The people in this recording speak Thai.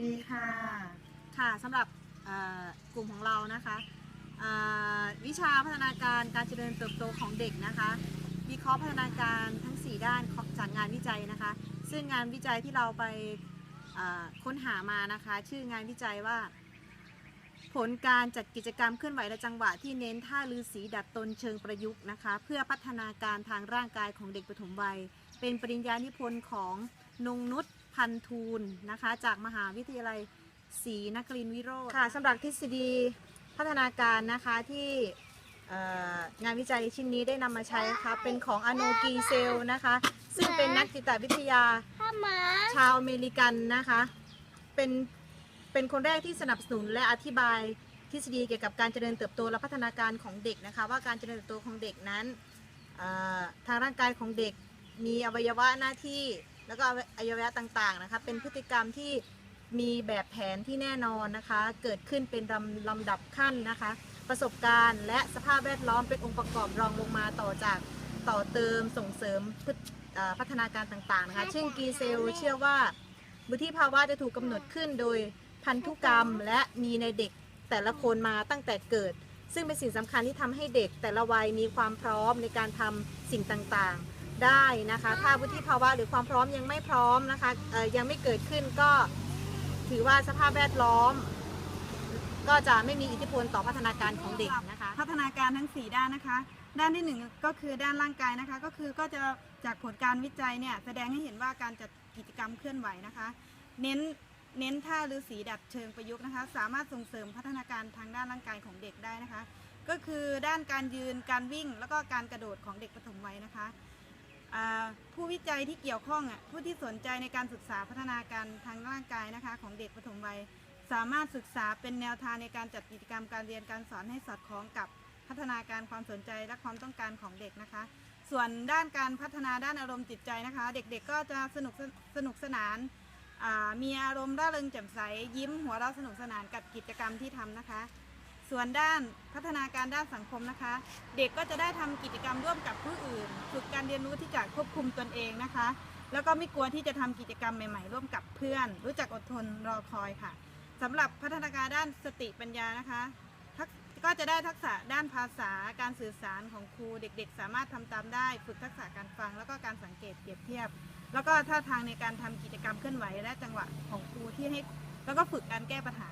ดีค่ะ ค่ะสำหรับกลุ่มของเรานะคะวิชาพัฒนาการการเจริญเติบโตของเด็กนะคะวิเคราะห์พัฒนาการทั้ง 4 ด้านของจากงานวิจัยนะคะ ซึ่งงานวิจัยที่เราไปค้นหามานะคะ ชื่องานวิจัยว่า ผลการจัดกิจกรรมเคลื่อนไหวและจังหวะที่เน้นท่าลือสีดัดตนเชิงประยุกต์นะคะ เพื่อพัฒนาการทางร่างกายของเด็กปฐมวัย เป็นปริญญานิพนธ์ของนงนุช พันทูลนะคะ จากมหาวิทยาลัยศรีนครินทร์วิโรธค่ะสำหรับทฤษฎีพัฒนาการนะคะที่เอ่องานวิจัยชิ้นนี้ได้นำมาใช้นะคะเป็นของอโนกีเซลนะคะ ซึ่งเป็นนักจิตวิทยาถ้ามาชาวอเมริกันนะคะเป็นเป็นคนแรกที่สนับสนุนและอธิบายทฤษฎีเกี่ยวกับการเจริญเติบโตและพัฒนาการของเด็กนะคะ ว่าการเจริญเติบโตของเด็กนั้นเอ่อทางร่างกายของเด็กมีอวัยวะหน้าที่ แล้วก็อวัยวะต่างๆนะคะ เป็นพฤติกรรมที่มีแบบแผนที่แน่นอนนะคะ เกิดขึ้นเป็นลำลำดับขั้นนะคะ ประสบการณ์ และสภาพแวดล้อมเป็นองค์ประกอบรองลงมาต่อจากต่อเติมส่งเสริมพฤติเอ่อพัฒนาการต่างๆนะคะซึ่งกีเซลเชื่อว่าวุฒิภาวะจะถูกกำหนดขึ้นโดยพันธุกรรมและมีในเด็กแต่ละคนมาตั้งแต่เกิด ซึ่งเป็นสิ่งสำคัญที่ทำให้เด็กแต่ละวัยมีความพร้อมในการทำสิ่งต่างๆ ได้นะคะ ถ้าวุฒิภาวะหรือความพร้อมยังไม่พร้อมนะคะยังไม่เกิดขึ้นก็ถือว่าสภาพแวดล้อม ก็จะไม่มีอิทธิพลต่อพัฒนาการของเด็กนะคะ พัฒนาการทั้ง 4 ด้านนะคะ ด้านที่ 1 ก็คือด้านร่างกายนะคะ ก็คือก็จะจากผลการวิจัยเนี่ยแสดงให้เห็นว่าการจัดกิจกรรมเคลื่อนไหวนะคะ เน้นเน้นท่าหรือสีดัดเชิงประยุกต์นะคะ สามารถส่งเสริมพัฒนาการทางด้านร่างกายของเด็กได้นะคะ ก็คือด้านการยืนการวิ่ง แล้วก็การกระโดดของเด็กปฐมวัยนะคะ ผู้วิจัยที่เกี่ยวข้องผู้ที่สนใจในการศึกษาพัฒนาการทางร่างกายนะคะ ของเด็กปฐมวัย สามารถศึกษาเป็นแนวทางในการจัดกิจกรรมการเรียนการสอนให้สอดคล้องกับพัฒนาการความสนใจและความต้องการของเด็กนะคะ ส่วนด้านการพัฒนาด้านอารมณ์จิตใจนะคะ เด็กๆก็จะสนุกสนุกสนาน มีอารมณ์ร่าเริงแจ่มใสยิ้มหัวเราะสนุกสนานกับกิจกรรมที่ทำนะคะ ส่วนด้านพัฒนาการด้านสังคมนะคะ เด็กก็จะได้ทำกิจกรรมร่วมกับผู้อื่น ฝึกการเรียนรู้ที่จะควบคุมตนเองนะคะ แล้วก็ไม่กลัวที่จะทำกิจกรรมใหม่ ๆ ร่วมกับเพื่อน รู้จักอดทนรอคอยค่ะสำหรับพัฒนาการด้านสติปัญญานะคะกก็จะได้ทักษะด้านภาษาการสื่อสารของครูเด็ก ๆ สามารถทำตามได้ ฝึกทักษะการฟัง แล้วก็การสังเกตเปรียบเทียบ แล้วก็ท่าทางในการทำกิจกรรมเคลื่อนไหว และจังหวะของครูที่ให้ แล้วก็ฝึกการแก้ปัญหา